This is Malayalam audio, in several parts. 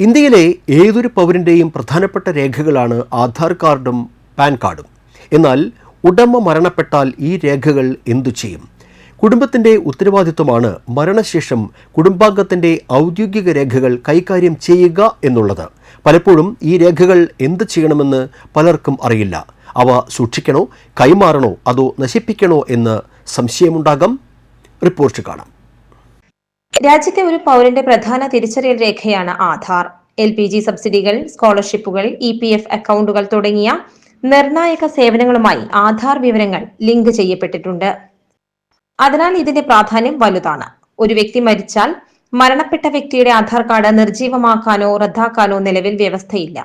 ഇന്ത്യയിലെ ഏതൊരു പൗരന്റെയും പ്രധാനപ്പെട്ട രേഖകളാണ് ആധാർ കാർഡും പാൻ കാർഡും. എന്നാൽ ഉടമ മരണപ്പെട്ടാൽ ഈ രേഖകൾ എന്തു ചെയ്യും? കുടുംബത്തിന്റെ ഉത്തരവാദിത്വമാണ് മരണശേഷം കുടുംബാംഗത്തിന്റെ ഔദ്യോഗിക രേഖകൾ കൈകാര്യം ചെയ്യുക എന്നുള്ളത്. പലപ്പോഴും ഈ രേഖകൾ എന്ത് ചെയ്യണമെന്ന് പലർക്കും അറിയില്ല. അവ സൂക്ഷിക്കണോ കൈമാറണോ അതോ നശിപ്പിക്കണോ എന്ന് സംശയമുണ്ടാകാം. റിപ്പോർട്ട് കാണാം. രാജ്യത്തെ ഒരു പൗരന്റെ പ്രധാന തിരിച്ചറിയൽ രേഖയാണ് ആധാർ. എൽ പി ജി സബ്സിഡികൾ സ്കോളർഷിപ്പുകൾ ഇ പി എഫ് അക്കൗണ്ടുകൾ തുടങ്ങിയ നിർണായക സേവനങ്ങളുമായി ആധാർ വിവരങ്ങൾ ലിങ്ക് ചെയ്യപ്പെട്ടിട്ടുണ്ട്. അതിനാൽ ഇതിന്റെ പ്രാധാന്യം വലുതാണ്. ഒരു വ്യക്തി മരിച്ചാൽ മരണപ്പെട്ട വ്യക്തിയുടെ ആധാർ കാർഡ് നിർജീവമാക്കാനോ റദ്ദാക്കാനോ നിലവിൽ വ്യവസ്ഥയില്ല.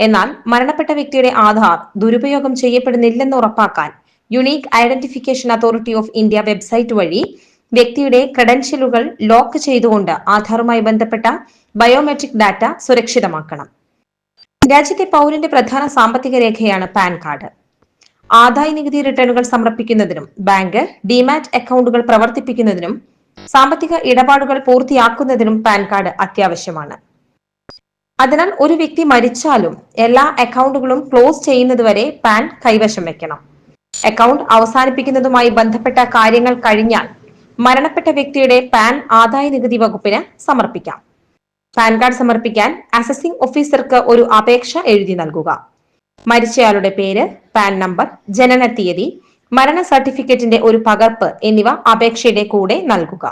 എന്നാൽ മരണപ്പെട്ട വ്യക്തിയുടെ ആധാർ ദുരുപയോഗം ചെയ്യപ്പെടുന്നില്ലെന്ന് ഉറപ്പാക്കാൻ unique identification authority of India website വഴി വ്യക്തിയുടെ ക്രെഡൻഷ്യലുകൾ ലോക്ക് ചെയ്തുകൊണ്ട് ആധാറുമായി ബന്ധപ്പെട്ട ബയോമെട്രിക് ഡാറ്റ സുരക്ഷിതമാക്കണം. രാജ്യത്തെ പൗരന്റെ പ്രധാന സാമ്പത്തിക രേഖയാണ് പാൻ കാർഡ്. ആദായ നികുതി റിട്ടേണുകൾ സമർപ്പിക്കുന്നതിനും ബാങ്ക് ഡിമാറ്റ് അക്കൗണ്ടുകൾ പ്രവർത്തിപ്പിക്കുന്നതിനും സാമ്പത്തിക ഇടപാടുകൾ പൂർത്തിയാക്കുന്നതിനും പാൻ കാർഡ് അത്യാവശ്യമാണ്. അതിനാൽ ഒരു വ്യക്തി മരിച്ചാലും എല്ലാ അക്കൗണ്ടുകളും ക്ലോസ് ചെയ്യുന്നതുവരെ പാൻ കൈവശം വെക്കണം. അക്കൗണ്ട് അവസാനിപ്പിക്കുന്നതുമായി ബന്ധപ്പെട്ട കാര്യങ്ങൾ കഴിഞ്ഞാൽ മരണപ്പെട്ട വ്യക്തിയുടെ പാൻ ആദായ നികുതി വകുപ്പിന് സമർപ്പിക്കാം. പാൻ കാർഡ് സമർപ്പിക്കാൻ അസസിംഗ് ഓഫീസർക്ക് ഒരു അപേക്ഷ എഴുതി നൽകുക. മരിച്ചയാളുടെ പേര് പാൻ നമ്പർ ജനന തീയതി മരണ സർട്ടിഫിക്കറ്റിന്റെ ഒരു പകർപ്പ് എന്നിവ അപേക്ഷയുടെ കൂടെ നൽകുക.